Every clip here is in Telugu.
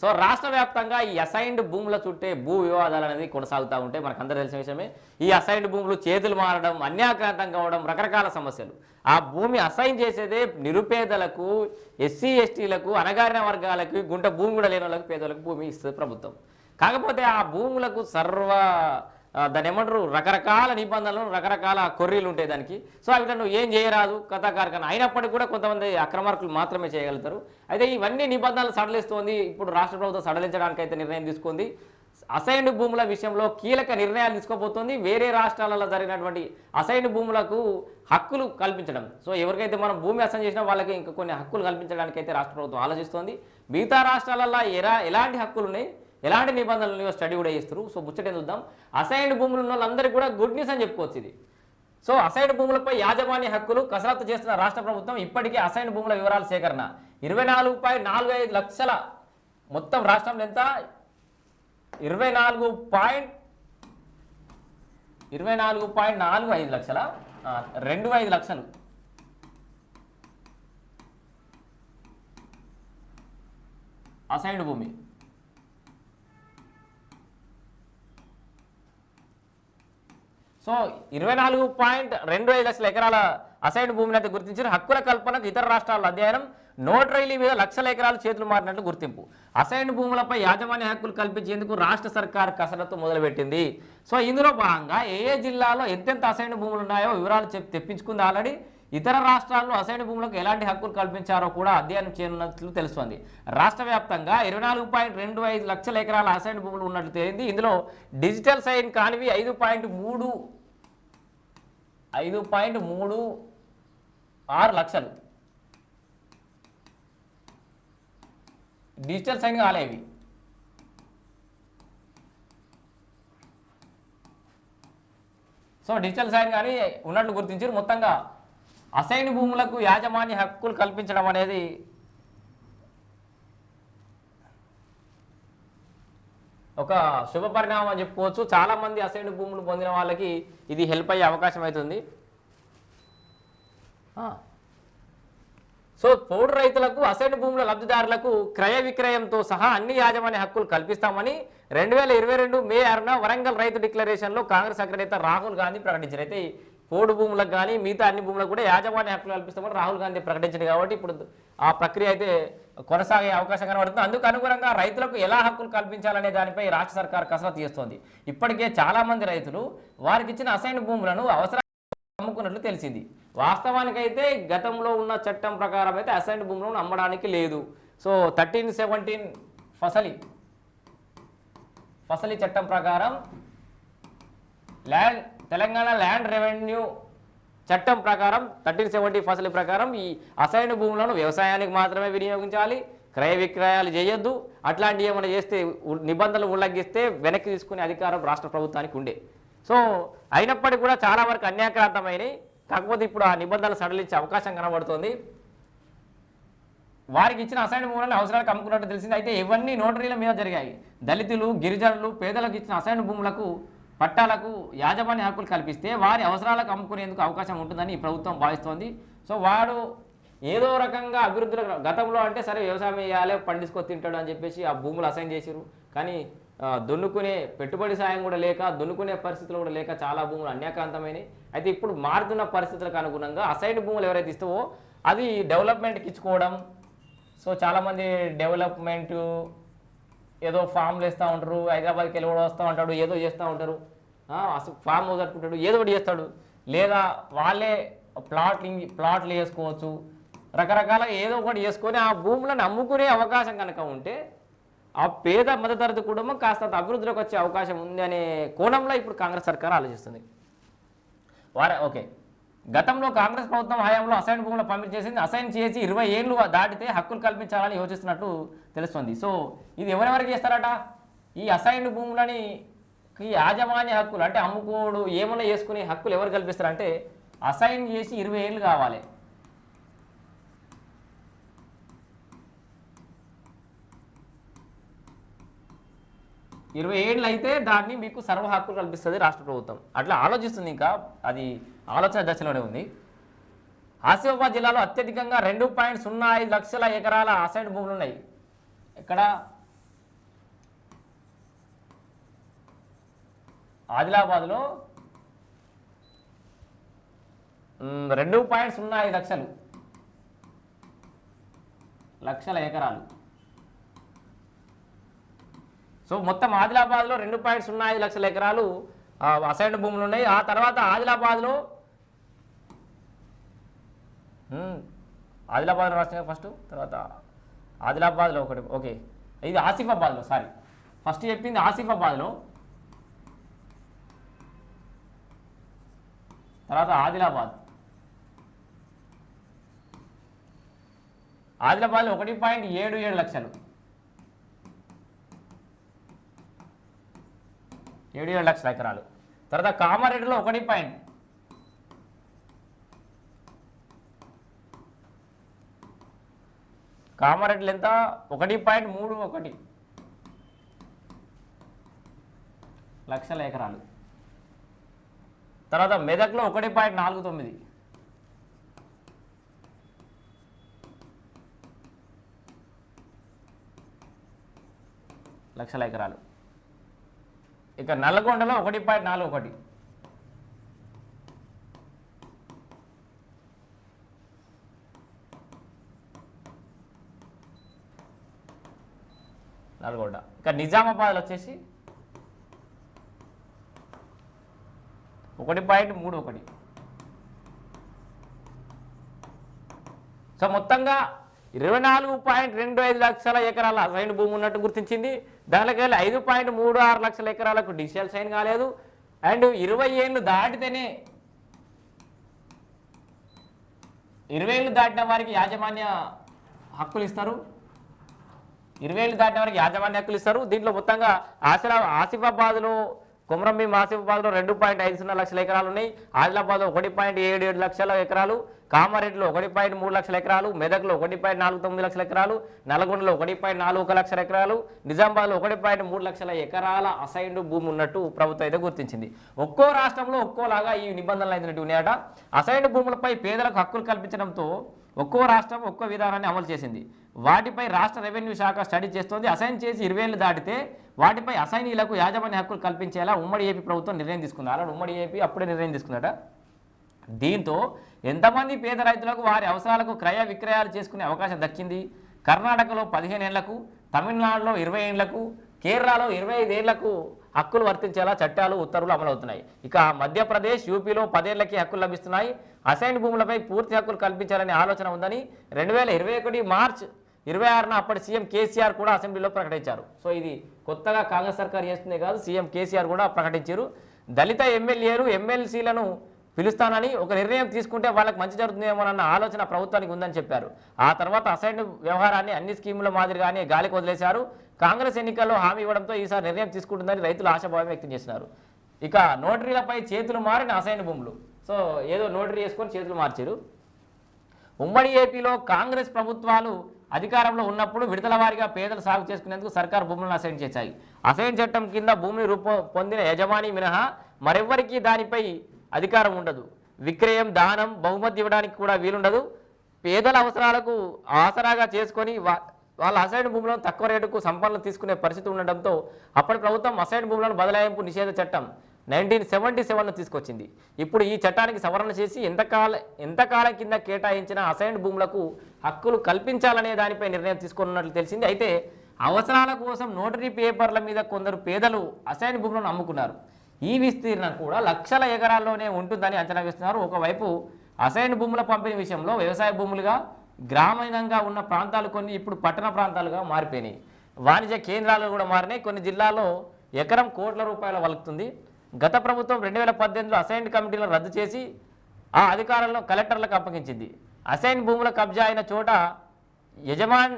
సో రాష్ట్ర వ్యాప్తంగా ఈ అసైన్డ్ భూముల చుట్టే భూ వివాదాలు అనేది కొనసాగుతూ ఉంటాయి మనకు అందరూ తెలిసిన విషయమే. ఈ అసైన్డ్ భూములు చేతులు మారడం అన్యాక్రాంతం కావడం రకరకాల సమస్యలు. ఆ భూమి అసైన్ చేసేదే నిరుపేదలకు ఎస్సీ ఎస్టీలకు అణగారిన వర్గాలకు గుంట భూమి కూడా లేని వాళ్ళకి పేదలకు భూమి ఇస్తుంది ప్రభుత్వం. కాకపోతే ఆ భూములకు సర్వ దాని ఏమంటారు? రకరకాల నిబంధనలు రకరకాల కొర్రీలు ఉంటాయి దానికి. సో అవి నువ్వు ఏం చేయరాదు కథా కార్ఖాన అయినప్పటికీ కూడా కొంతమంది అక్రమార్కులు మాత్రమే చేయగలుగుతారు. అయితే ఇవన్నీ నిబంధనలు సడలిస్తోంది. ఇప్పుడు రాష్ట్ర ప్రభుత్వం సడలించడానికి అయితే నిర్ణయం తీసుకుంది. అసైన్డ్ భూముల విషయంలో కీలక నిర్ణయాలు తీసుకోబోతోంది వేరే రాష్ట్రాలలో జరిగినటువంటి అసైన్డ్ భూములకు హక్కులు కల్పించడం. సో ఎవరికైతే మనం భూమి అసైన్ చేసినా వాళ్ళకి ఇంకా కొన్ని హక్కులు కల్పించడానికి అయితే రాష్ట్ర ప్రభుత్వం ఆలోచిస్తోంది. మిగతా రాష్ట్రాలలో ఎలా ఎలాంటి హక్కులు ఉన్నాయి ఎలాంటి నిబంధనలు స్టడీ కూడా చేస్తారు. సో ముచ్చట చూద్దాం. అసైన్డ్ భూములు ఉన్న వాళ్ళందరికీ కూడా గుడ్ న్యూస్ అని చెప్పుకోవచ్చు ఇది. సో అసైన్ భూములపై యాజమాన్య హక్కులు కసరత్తు చేస్తున్న రాష్ట్ర ప్రభుత్వం ఇప్పటికే అసైన్ భూముల వివరాల సేకరణ. ఇరవై నాలుగు పాయింట్ నాలుగు ఐదు లక్షల మొత్తం రాష్ట్రంలో ఎంత? ఇరవై నాలుగు పాయింట్ ఇరవై నాలుగు పాయింట్ నాలుగు ఐదు లక్షల. రెండు ఐదు లక్షలు. అసైన్డ్ భూమి. సో ఇరవై నాలుగు పాయింట్ రెండు ఐదు లక్షల ఎకరాల అసైన్ భూమిని అయితే గుర్తించిన హక్కుల కల్పనకు ఇతర రాష్ట్రాల అధ్యయనం నోటరీల మీద లక్షల ఎకరాలు చేతులు మారినట్లు గుర్తింపు. అసైన్ భూములపై యాజమాన్య హక్కులు కల్పించేందుకు రాష్ట్ర సర్కార్ కసరత్తు మొదలుపెట్టింది. సో ఇందులో భాగంగా ఏ ఏ జిల్లాలో ఎంతెంత అసైన్ భూములు ఉన్నాయో వివరాలు చెప్పి తెప్పించుకుంది ఆల్రెడీ. ఇతర రాష్ట్రాల్లో అసైన్ భూములకు ఎలాంటి హక్కులు కల్పించారో కూడా అధ్యయనం చేయనున్నట్లు తెలుస్తోంది. రాష్ట్ర వ్యాప్తంగా ఇరవై నాలుగు పాయింట్ రెండు ఐదు లక్షల ఎకరాల అసైన్ భూములు ఉన్నట్లు తేలింది. ఇందులో డిజిటల్ సైన్ కానివి ఐదు పాయింట్ మూడు ఐదు పాయింట్ మూడు ఆరు లక్షలు. డిజిటల్ సైన్ కాలేవి సో డిజిటల్ సైన్ కానీ ఉన్నట్లు గుర్తించారు. మొత్తంగా అసైన్ భూములకు యాజమాన్య హక్కులు కల్పించడం అనేది ఒక శుభ పరిణామం అని చెప్పుకోవచ్చు. చాలా మంది అసైన్ భూములు పొందిన వాళ్ళకి ఇది హెల్ప్ అయ్యే అవకాశం అవుతుంది. సో పోడు రైతులకు అసైన్ భూముల లబ్ధిదారులకు క్రయ విక్రయంతో సహా అన్ని యాజమాన్య హక్కులు కల్పిస్తామని రెండు వేల ఇరవై రెండు మే ఆరున వరంగల్ రైతు డిక్లరేషన్లో కాంగ్రెస్ అగ్రనేత రాహుల్ గాంధీ ప్రకటించారు అయితే పోడు భూములకు కానీ మిగతా అన్ని భూములకు కూడా యాజమాన్య హక్కులు కల్పిస్తామని రాహుల్ గాంధీ ప్రకటించారు కాబట్టి ఇప్పుడు ఆ ప్రక్రియ అయితే కొనసాగే అవకాశం కనబడుతుంది. అందుకు అనుగుణంగా రైతులకు ఎలా హక్కులు కల్పించాలనే దానిపై రాష్ట్ర సర్కార్ కసరత్తు చేస్తోంది. ఇప్పటికే చాలామంది రైతులు వారికి ఇచ్చిన అసైన్ భూములను అవసరం అమ్ముకున్నట్లు తెలిసింది. వాస్తవానికైతే గతంలో ఉన్న చట్టం ప్రకారం అయితే అసైన్ భూములను అమ్మడానికి లేదు. So thirteen seventeen Fasli Fasli చట్టం ప్రకారం ల్యాండ్ తెలంగాణ ల్యాండ్ రెవెన్యూ చట్టం ప్రకారం థర్టీన్ సెవెంటీ ఫసల్ ప్రకారం ఈ అసైన్ భూములను వ్యవసాయానికి మాత్రమే వినియోగించాలి క్రయ విక్రయాలు చేయొద్దు. అట్లాంటివి ఏమైనా చేస్తే నిబంధనలు ఉల్లంఘిస్తే వెనక్కి తీసుకునే అధికారం రాష్ట్ర ప్రభుత్వానికి ఉండే. సో అయినప్పటికీ కూడా చాలా వరకు అన్యాక్రాంతమైనవి కాకపోతే ఇప్పుడు ఆ నిబంధనలు సడలించే అవకాశం కనబడుతుంది. వారికి ఇచ్చిన అసైన్ భూములను అవసరాలకు అమ్ముకున్నట్టు తెలిసింది. అయితే ఇవన్నీ నోటరీల మీద జరిగాయి. దళితులు గిరిజనులు పేదలకు ఇచ్చిన అసైన్ భూములకు పట్టాలకు యాజమాన్య హక్కులు కల్పిస్తే వారి అవసరాలకు అమ్ముకునేందుకు అవకాశం ఉంటుందని ఈ ప్రభుత్వం భావిస్తోంది. సో వాడు ఏదో రకంగా అభివృద్ధిలో గతంలో అంటే సరే వ్యవసాయం వేయాలి పండించుకొని తింటాడు అని చెప్పేసి ఆ భూములు అసైన్ చేసిరు కానీ దున్నుకునే పెట్టుబడి సాయం కూడా లేక దున్నుకునే పరిస్థితులు కూడా లేక చాలా భూములు అన్యాకాంతమైనవి అయితే ఇప్పుడు మారుతున్న పరిస్థితులకు అనుగుణంగా అసైన్ భూములు ఎవరైతే ఇస్తావో అది డెవలప్మెంట్కి ఇచ్చుకోవడం. సో చాలామంది డెవలప్మెంట్ ఏదో ఫామ్లు వేస్తూ ఉంటారు హైదరాబాద్కి వెళ్ళి కూడా వస్తూ ఉంటాడు ఏదో చేస్తూ ఉంటారు. అసలు ఫామ్ కట్టుకుంటాడు ఏదో ఒకటి చేస్తాడు. లేదా వాళ్ళే ప్లాట్లు ప్లాట్లు వేసుకోవచ్చు. రకరకాల ఏదో ఒకటి చేసుకొని ఆ భూములను అమ్ముకునే అవకాశం కనుక ఉంటే ఆ పేద మధ్యతరగతి కుటుంబం కాస్త అభివృద్ధిలోకి వచ్చే అవకాశం ఉంది అనే కోణంలో ఇప్పుడు కాంగ్రెస్ సర్కార్ ఆలోచిస్తుంది. వారే ఓకే. గతంలో కాంగ్రెస్ ప్రభుత్వం హయాంలో అసైన్ భూములు పంపిణీ చేసింది. అసైన్ చేసి ఇరవై ఏళ్ళు దాటితే హక్కులు కల్పించాలని యోచిస్తున్నట్టు తెలుస్తుంది. సో ఇది ఎవరెవరికి చేస్తారట? ఈ అసైన్ భూములని ఈ యాజమాన్య హక్కులు అంటే అమ్ముకోడు ఏమైనా వేసుకునే హక్కులు ఎవరు కల్పిస్తారంటే అసైన్ చేసి ఇరవై ఏళ్ళు కావాలి. ఇరవై ఏళ్ళు అయితే దాన్ని మీకు సర్వ హక్కులు కల్పిస్తుంది రాష్ట్ర ప్రభుత్వం. అట్లా ఆలోచిస్తుంది ఇంకా. అది ఆలోచన దశలోనే ఉంది. ఆసిఫాబాద్ జిల్లాలో అత్యధికంగా రెండు పాయింట్ సున్నా ఐదు లక్షల ఎకరాల అసైడ్ భూములు ఉన్నాయి ఇక్కడ ఆదిలాబాద్లో రెండు పాయింట్ సున్నా ఐదు లక్షలు లక్షల ఎకరాలు. సో మొత్తం ఆదిలాబాద్లో రెండు పాయింట్ సున్నా ఐదు లక్షల ఎకరాలు అసైన్డ్ భూములు ఉన్నాయి ఆ తర్వాత ఆదిలాబాద్లో ఆదిలాబాద్లో ఆదిలాబాద్ ఫస్ట్ తర్వాత ఆదిలాబాద్లో ఒకటి ఓకే. ఇది ఆసిఫాబాద్లో సారీ. ఫస్ట్ చెప్పింది ఆసిఫాబాద్లో. తర్వాత ఆదిలాబాద్. ఆదిలాబాద్లో ఒకటి పాయింట్ ఏడు ఏడు లక్షలు. ఏడు ఏడు లక్షల ఎకరాలు. తర్వాత కామారెడ్డిలో ఒకటి పాయింట్ కామారెడ్డిలో ఎంత? ఒకటి పాయింట్ మూడు ఒకటి. లక్షల ఎకరాలు. తర్వాత మెదక్లో ఒకటి పాయింట్ నాలుగు తొమ్మిది. లక్షల ఎకరాలు. ఇక నల్లగొండలో ఒకటి పాయింట్ నాలుగు ఒకటి. నల్గొండ. ఇక నిజామాబాద్లో వచ్చేసి ఒకటి పాయింట్ మూడు ఒకటి. సో మొత్తంగా ఇరవై నాలుగు పాయింట్ రెండు ఐదు లక్షల ఎకరాల సైన్ భూమి ఉన్నట్టు గుర్తించింది. దానిలోకి వెళ్ళి ఐదు పాయింట్ మూడు ఆరు లక్షల ఎకరాలకు డిజిటల్ సైన్ కాలేదు. అండ్ ఇరవై ఏళ్ళు దాటితేనే ఇరవై ఏళ్ళు దాటిన వారికి యాజమాన్య హక్కులు ఇస్తారు. ఇరవై ఏళ్ళు దాటిన వారికి యాజమాన్య హక్కులు ఇస్తారు. దీంట్లో మొత్తంగా ఆసిరా ఆసిఫాబాద్లో కొమరంభీం ఆసిఫాబాద్లో రెండు పాయింట్ ఐదు సున్నా లక్షల ఎకరాలు ఉన్నాయి. ఆదిలాబాద్లో ఒకటి పాయింట్ ఏడు ఏడు లక్షల ఎకరాలు. కామారెడ్డిలో ఒకటి పాయింట్ మూడు లక్షల ఎకరాలు. మెదక్లో ఒకటి పాయింట్ నాలుగు తొమ్మిది లక్షల ఎకరాలు. నల్గొండలో ఒకటి పాయింట్ నాలుగు ఒక లక్షల ఎకరాలు. నిజామాబాద్లో ఒకటి పాయింట్ మూడు లక్షల ఎకరాల అసైన్డ్ భూమి ఉన్నట్టు ప్రభుత్వం అయితే గుర్తించింది. ఒక్కో రాష్ట్రంలో ఒక్కోలాగా ఈ నిబంధనలు అయినటువంటి ఉన్నాయట. అసైన్డ్ భూములపై పేదలకు హక్కులు కల్పించడంతో ఒక్కో రాష్ట్రం ఒక్కో విధానాన్ని అమలు చేసింది. వాటిపై రాష్ట్ర రెవెన్యూ శాఖ స్టడీ చేస్తోంది. అసైన్ చేసి ఇరవై ఏళ్ళు దాటితే వాటిపై అసైనీలకు యాజమాన్య హక్కులు కల్పించేలా ఉమ్మడి ఏపీ ప్రభుత్వం నిర్ణయం తీసుకుంది. అలా ఉమ్మడి ఏపీ అప్పుడే నిర్ణయం తీసుకుందట దీంతో ఎంతమంది పేద రైతులకు వారి అవసరాలకు క్రయ విక్రయాలు చేసుకునే అవకాశం దక్కింది? కర్ణాటకలో పదిహేను ఏళ్ళకు తమిళనాడులో ఇరవై ఏళ్ళకు కేరళలో ఇరవై ఐదు ఏళ్ళకు హక్కులు వర్తించేలా చట్టాలు ఉత్తర్వులు అమలవుతున్నాయి. ఇక మధ్యప్రదేశ్ యూపీలో పదేళ్ళకి హక్కులు లభిస్తున్నాయి. అసైన్ భూములపై పూర్తి హక్కులు కల్పించాలనే ఆలోచన ఉందని రెండు వేల ఇరవై ఒకటి మార్చ్ ఇరవై ఆరున అప్పటి సీఎం కేసీఆర్ కూడా అసెంబ్లీలో ప్రకటించారు. సో ఇది కొత్తగా కాంగ్రెస్ సర్కార్ చేస్తుందే కాదు సీఎం కేసీఆర్ కూడా ప్రకటించారు. దళిత ఎమ్మెల్యేలు ఎమ్మెల్సీలను పిలుస్తానని ఒక నిర్ణయం తీసుకుంటే వాళ్ళకి మంచి జరుగుతుందేమోనన్న ఆలోచన ప్రభుత్వానికి ఉందని చెప్పారు. ఆ తర్వాత అసైన్ వ్యవహారాన్ని అన్ని స్కీముల మాదిరిగానే గాలికి వదిలేశారు. కాంగ్రెస్ ఎన్నికల్లో హామీ ఇవ్వడంతో ఈసారి నిర్ణయం తీసుకుంటుందని రైతులు ఆశాభావం వ్యక్తం చేసినారు ఇక నోటరీలపై చేతులు మారిన అసైన్ భూములు. సో ఏదో నోటరీ వేసుకొని చేతులు మార్చారు. ఉమ్మడి ఏపీలో కాంగ్రెస్ ప్రభుత్వాలు అధికారంలో ఉన్నప్పుడు విడతల వారిగా పేదలు సాగు చేసుకునేందుకు సర్కార్ భూములను అసైన్ చేశాయి. అసైన్ చట్టం కింద భూమిని రూప పొందిన యజమాని మినహా మరెవ్వరికీ దానిపై అధికారం ఉండదు. విక్రయం దానం బహుమతి ఇవ్వడానికి కూడా వీలుండదు. పేదల అవసరాలకు ఆసరాగా చేసుకొని వా వాళ్ళ అసైన్ భూములను తక్కువ రేటుకు సంపన్నులు తీసుకునే పరిస్థితి ఉండడంతో అప్పటి ప్రభుత్వం అసైన్ భూములను బదలాయింపు నిషేధ చట్టం నైన్టీన్ సెవెంటీ సెవెన్ను తీసుకొచ్చింది. ఇప్పుడు ఈ చట్టానికి సవరణ చేసి ఎంతకాల ఎంతకాలం కింద కేటాయించిన అసైన్డ్ భూములకు హక్కులు కల్పించాలనే దానిపై నిర్ణయం తీసుకున్నట్లు తెలిసింది. అయితే అవసరాల కోసం నోటరీ పేపర్ల మీద కొందరు పేదలు అసైన్ భూములను అమ్ముకున్నారు. ఈ విస్తీర్ణం కూడా లక్షల ఎకరాల్లోనే ఉంటుందని అంచనా వేస్తున్నారు. ఒకవైపు అసైన్ భూముల పంపిణీ విషయంలో వ్యవసాయ భూములుగా గ్రామీణంగా ఉన్న ప్రాంతాలు కొన్ని ఇప్పుడు పట్టణ ప్రాంతాలుగా మారిపోయినాయి. వాణిజ్య కేంద్రాలు కూడా మారినాయి. కొన్ని జిల్లాల్లో ఎకరం కోట్ల రూపాయల వలుకుతుంది. గత ప్రభుత్వం రెండు వేల పద్దెనిమిదిలో అసైన్ కమిటీలను రద్దు చేసి ఆ అధికారంలో కలెక్టర్లకు అప్పగించింది. అసైన్ భూముల కబ్జా అయిన చోట యజమాన్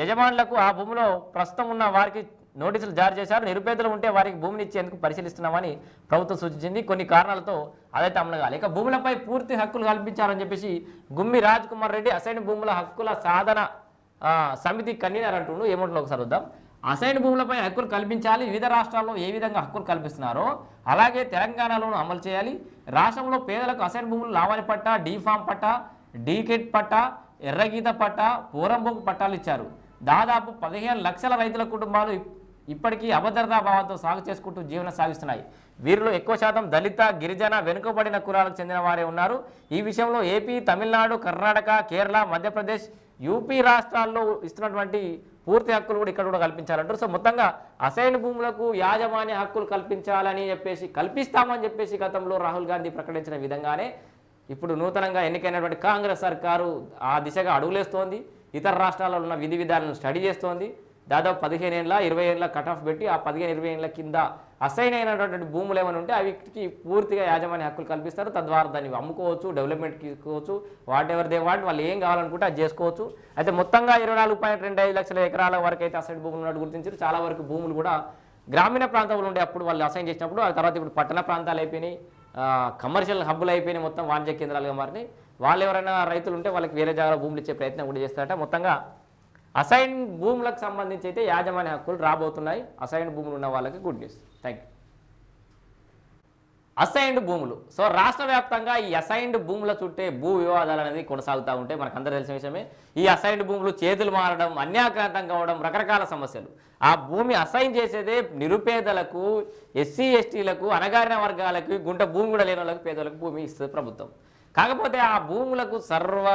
యజమానులకు ఆ భూమిలో ప్రస్తుతం ఉన్న వారికి నోటీసులు జారీ చేశారు. నిరుపేదలు ఉంటే వారికి భూమిని ఇచ్చేందుకు పరిశీలిస్తున్నామని ప్రభుత్వం సూచించింది. కొన్ని కారణాలతో అదైతే అమలు కాలేదు ఇక భూములపై పూర్తి హక్కులు కల్పించాలని చెప్పేసి గుమ్మి రాజ్ కుమార్ రెడ్డి అసైన్ భూముల హక్కుల సాధన సమితి కన్వీనర్ అంటుండు. ఏమంటున్నా ఒకసారి వద్దాం అసైన్ భూములపై హక్కులు కల్పించాలి. వివిధ రాష్ట్రాల్లో ఏ విధంగా హక్కులు కల్పిస్తున్నారో అలాగే తెలంగాణలోనూ అమలు చేయాలి. రాష్ట్రంలో పేదలకు అసైన్ భూములు లావణి పట్ట డీఫామ్ పట్ట డీకెట్ పట్ట ఎర్రగీత పట్ట పూరంబోకు పట్టాలు ఇచ్చారు. దాదాపు పదిహేను లక్షల రైతుల కుటుంబాలు ఇప్పటికీ అభద్రతా భావంతో సాగు చేసుకుంటూ జీవనం సాగిస్తున్నాయి. వీరిలో ఎక్కువ శాతం దళిత గిరిజన వెనుకబడిన కులాలకు చెందిన వారే ఉన్నారు. ఈ విషయంలో ఏపీ తమిళనాడు కర్ణాటక కేరళ మధ్యప్రదేశ్ యూపీ రాష్ట్రాల్లో ఇస్తున్నటువంటి పూర్తి హక్కులు కూడా ఇక్కడ కూడా కల్పించాలంటారు. సో మొత్తంగా అసైన్ భూములకు యాజమాన్య హక్కులు కల్పించాలని చెప్పేసి కల్పిస్తామని చెప్పేసి గతంలో రాహుల్ గాంధీ ప్రకటించిన విధంగానే ఇప్పుడు నూతనంగా ఎన్నికైనటువంటి కాంగ్రెస్ సర్కారు ఆ దిశగా అడుగులేస్తోంది. ఇతర రాష్ట్రాల్లో ఉన్న విధి విధానాలను స్టడీ చేస్తోంది. దాదాపు పదిహేను ఏళ్ళ ఇరవై ఏళ్ళ కట్ ఆఫ్ పెట్టి ఆ పదిహేను ఇరవై ఏళ్ళ కింద అసైన్ అయినటువంటి భూములు ఏమైనా ఉంటే అవికి పూర్తిగా యాజమాన్య హక్కులు కల్పిస్తారు. తద్వారా దాన్ని అమ్ముకోవచ్చు డెవలప్మెంట్ తీసుకోవచ్చు వాట్ ఎవర్ దే వాంట్ వాళ్ళు ఏం కావాలనుకుంటే అది చేసుకోవచ్చు. అయితే మొత్తంగా ఇరవై నాలుగు పాయింట్ రెండు ఐదు లక్షల ఎకరాల వరకు అయితే అసైన్ భూములు ఉన్నట్టు గుర్తించారు. చాలా వరకు భూములు కూడా గ్రామీణ ప్రాంతంలో ఉండే అప్పుడు వాళ్ళు అసైన్ చేసినప్పుడు ఆ తర్వాత ఇప్పుడు పట్టణ ప్రాంతాలు అయిపోయినాయి కమర్షియల్ హబ్బులు అయిపోయినాయి మొత్తం వాణిజ్య కేంద్రాలుగా మారినాయి. వాళ్ళు ఎవరైనా రైతులు ఉంటే వాళ్ళకి వేరే జాగా భూములు ఇచ్చే ప్రయత్నం కూడా చేస్తారట. మొత్తంగా అసైన్ భూములకు సంబంధించి అయితే యాజమాన్య హక్కులు రాబోతున్నాయి. అసైన్ భూములు ఉన్న వాళ్ళకి good news. Thank you assigned భూములు. సో రాష్ట్ర వ్యాప్తంగా ఈ అసైన్డ్ భూముల చుట్టే భూ వివాదాలు అనేది కొనసాగుతూ ఉంటాయి మనకు అందరూ తెలిసిన విషయమే. ఈ అసైన్డ్ భూములు చేతులు మారడం అన్యాక్రాంతం కావడం రకరకాల సమస్యలు. ఆ భూమి అసైన్ చేసేదే నిరుపేదలకు ఎస్సీ ఎస్టీలకు అణగారిన వర్గాలకు గుంట భూమి కూడా లేని వాళ్ళకి పేదలకు భూమి ఇస్తుంది ప్రభుత్వం. కాకపోతే ఆ భూములకు సర్వ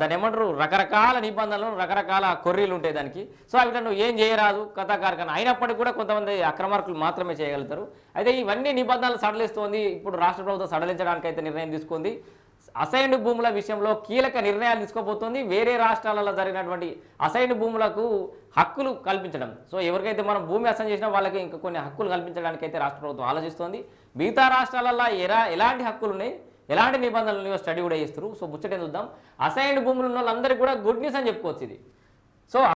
దాని ఏమంటారు? రకరకాల నిబంధనలు రకరకాల కొర్రీలు ఉంటాయి దానికి. సో అవి నువ్వు ఏం చేయరాదు కథా కార్ఖాన అయినప్పటికీ కూడా కొంతమంది అక్రమార్కులు మాత్రమే చేయగలుగుతారు. అయితే ఇవన్నీ నిబంధనలు సడలిస్తోంది. ఇప్పుడు రాష్ట్ర ప్రభుత్వం సడలించడానికి అయితే నిర్ణయం తీసుకుంది. అసైన్డ్ భూముల విషయంలో కీలక నిర్ణయాలు తీసుకోబోతోంది. వేరే రాష్ట్రాలలో జరిగినటువంటి అసైన్డ్ భూములకు హక్కులు కల్పించడం. సో ఎవరికైతే మనం భూమి అసైన్ చేసినా వాళ్ళకి ఇంకా కొన్ని హక్కులు కల్పించడానికి అయితే రాష్ట్ర ప్రభుత్వం ఆలోచిస్తోంది. మిగతా రాష్ట్రాలలో ఎలా ఎలాంటి హక్కులు ఉన్నాయి ఎలాంటి నిబంధనలు స్టడీ కూడా చేస్తారు సో ముచ్చటే చూద్దాం. అసైన్డ్ భూములు ఉన్న వాళ్ళందరికీ కూడా గుడ్ న్యూస్ అని చెప్పుకోవచ్చు ఇది. సో